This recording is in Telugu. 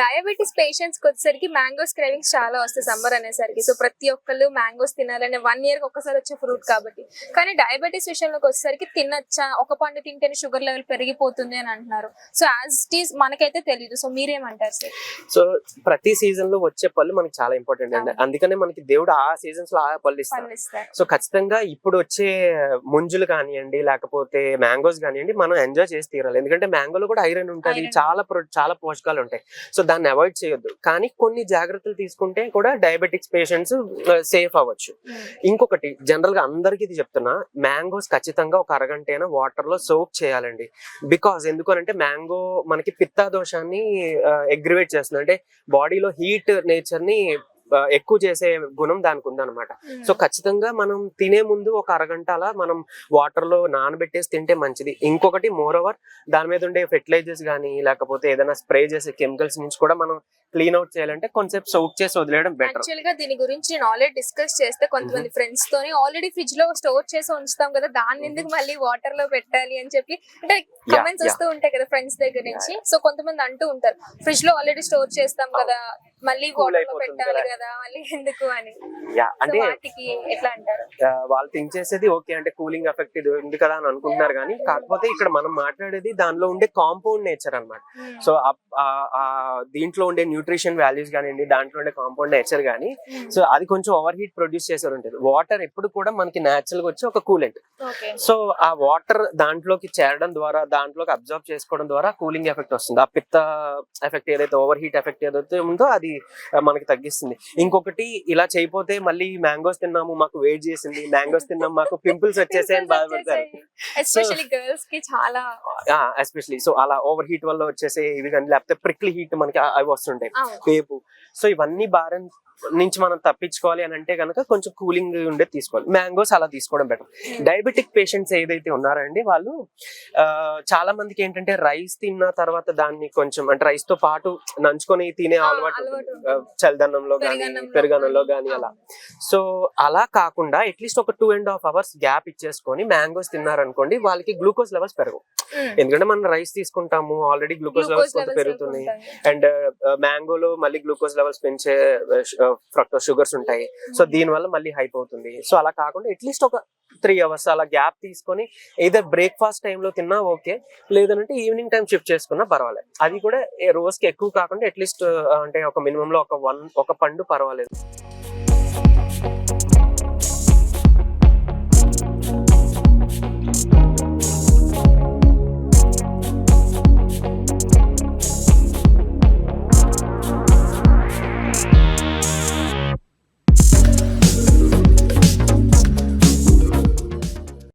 డయాబెటీస్ పేషెంట్స్కి వచ్చేసరికి మ్యాంగోస్ క్రేవింగ్స్ చాలా వస్తాయి సమ్మర్ అనేసరికి. సో ప్రతి ఒక్కళ్ళు మ్యాంగోస్ తినాలనే వన్ ఇయర్ ఒక్కసారి వచ్చే ఫ్రూట్ కాబట్టి. కానీ డయాబెటీస్ విషయంలోకి వచ్చేసరికి తినచ్చా? ఒక పండు తింటేనే షుగర్ లెవెల్ పెరిగిపోతుంది అని అంటున్నారు. సో యాజ్ ఇట్ ఈస్ మనకైతే తెలియదు సో మీరేమంటారు సార్ సో ప్రతి సీజన్లో వచ్చే పళ్ళు మనకి చాలా ఇంపార్టెంట్ అండి. అందుకనే మనకి దేవుడు ఆ సీజన్స్లో ఆ పళ్ళు ఇస్తారు. సో ఖచ్చితంగా ఇప్పుడు వచ్చే ముంజులు కానివ్వండి లేకపోతే మ్యాంగోస్ కానివ్వండి మనం ఎంజాయ్ చేసి తీరాలి. ఎందుకంటే మ్యాంగోలో కూడా ఐరన్ ఉంటుంది. చాలా చాలా పోషకాలు ఉంటాయి. సో దాన్ని అవాయిడ్ చేయొద్దు. కానీ కొన్ని జాగ్రత్తలు తీసుకుంటే కూడా డయాబెటిక్స్ పేషెంట్స్ సేఫ్ అవ్వచ్చు. ఇంకొకటి జనరల్గా అందరికి ఇది చెప్తున్నా మ్యాంగోస్ ఖచ్చితంగా ఒక అరగంట అయినా వాటర్లో సోక్ చేయాలండి. బికాస్ ఎందుకనంటే మ్యాంగో మనకి పిత్తా దోషాన్ని అగ్రివేట్ చేస్తుంది. అంటే బాడీలో హీట్ నేచర్ని ఎక్కువ చేసే గుణం దానికి ఉందన్నమాట. సో ఖచ్చితంగా మనం తినే ముందు ఒక అరగంట అలా మనం వాటర్లో నానబెట్టేసి తింటే మంచిది. ఇంకొకటి మోర్ ఓవర్ దాని మీద ఉండే ఫెర్టిలైజర్స్ కానీ లేకపోతే ఏదైనా స్ప్రే చేసే కెమికల్స్ నుంచి కూడా మనం క్లీన్ అవుట్ చేయాలంటే కొంచెం సోక్ చేసి వదిలేయడం బెటర్ యాక్చువల్గా దీని గురించి నేను ఆల్రెడీ డిస్కస్ చేస్తే కొంతమంది ఫ్రెండ్స్ తోని ఆల్రెడీ ఫ్రిడ్జ్లో స్టోర్ చేసి ఉంచుతాం కదా దాన్ని ఎందుకు మళ్ళీ వాటర్లో పెట్టాలి అని చెప్పి అంటే కమెంట్స్. వస్తూ ఉంటాయి కదా ఫ్రెండ్స్ దగ్గర నుంచి. సో కొంతమంది అంటూ ఉంటారు ఫ్రిడ్జ్లో ఆల్రెడీ స్టోర్ చేస్తాం కదా మళ్ళీ వాటర్లో పెట్టాలి కదా. మళ్ళీ ఎందుకు అని. అంటే వాటికి ఎట్లా అంటారు? వాళ్ళు థింక్ చేసేది ఓకే అంటే కూలింగ్ ఎఫెక్ట్ ఇది ఉంది కదా అని అనుకుంటున్నారు కానీ కాకపోతే ఇక్కడ మనం మాట్లాడేది దానిలో ఉండే కాంపౌండ్ నేచర్ అన్నమాట. సో దీంట్లో ఉండే న్యూట్రిషన్ వాల్యూస్ కానివ్వండి దాంట్లో ఉండే కాంపౌండ్ నేచర్ కానీ సో అది కొంచెం ఓవర్ హీట్ ప్రొడ్యూస్ చేసే ఉంటుంది వాటర్ ఎప్పుడు కూడా మనకి న్యాచురల్గా వచ్చి ఒక కూలెంట్. సో ఆ వాటర్ దాంట్లోకి చేరడం ద్వారా దాంట్లోకి అబ్జర్వ్ చేసుకోవడం ద్వారా కూలింగ్ ఎఫెక్ట్ వస్తుంది. ఆ పిత్త ఎఫెక్ట్ ఏదైతే ఓవర్ హీట్ ఎఫెక్ట్ ఏదైతే ఉందో అది మనకి తగ్గిస్తుంది. ఇంకొకటి ఇలా చేయపోతే మళ్ళీ మ్యాంగోస్ తిన్నాము మాకు వెయిట్ చేసింది మ్యాంగోస్ తిన్నాము మాకు పింపుల్స్ వచ్చేసాయి. అని బాధపడతారు ఎస్పెషల్లీ గర్ల్స్కి చాలా ఎస్పెషలీ సో అలా ఓవర్ హీట్ వల్ల వచ్చేసే ఇవి కానీ లేకపోతే ప్రిక్లీ హీట్ మనకి అవి వస్తుంటాయి. అవును. పేపు సో ఇవన్నీ భారం నుంచి మనం తప్పించుకోవాలి అని అంటే కనుక కొంచెం కూలింగ్ ఉండేది తీసుకోవాలి. మ్యాంగోస్ అలా తీసుకోవడం బెటర్ డయాబెటిక్ పేషెంట్స్ ఏదైతే ఉన్నారండి వాళ్ళు చాలా మందికి ఏంటంటే రైస్ తిన్న తర్వాత దాన్ని కొంచెం అంటే రైస్తో పాటు నంచుకొని తినే అలవాటు చల్లదన్నంలో కానీ పెరుగన్నంలో కానీ. కానీ అలా. సో అలా కాకుండా అట్లీస్ట్ ఒక two and half hours gap ఇచ్చేసుకొని mangoes తిన్నారనుకోండి వాళ్ళకి గ్లూకోజ్ లెవెల్స్ పెరగవు. ఎందుకంటే మనం రైస్ తీసుకుంటాము ఆల్రెడీ గ్లూకోజ్ లెవెల్స్ కొంత పెరుగుతున్నాయి. అండ్ మ్యాంగోలో మళ్ళీ గ్లూకోజ్ లెవెల్స్ పెంచే ఫ్రక్టో షుగర్స్ ఉంటాయి. సో దీని వల్ల మళ్ళీ హైప్ అవుతుంది. సో అలా కాకుండా అట్లీస్ట్ ఒక త్రీ అవర్స్ అలా గ్యాప్ తీసుకొని ఏదర్ బ్రేక్ఫాస్ట్ టైంలో తిన్నా ఓకే లేదంటే ఈవినింగ్ టైం షిఫ్ట్ చేసుకున్నా పర్వాలేదు. అది కూడా రోజుకి ఎక్కువ కాకుండా అట్లీస్ట్ అంటే ఒక మినిమం లో ఒక వన్ ఒక పండు పర్వాలేదు.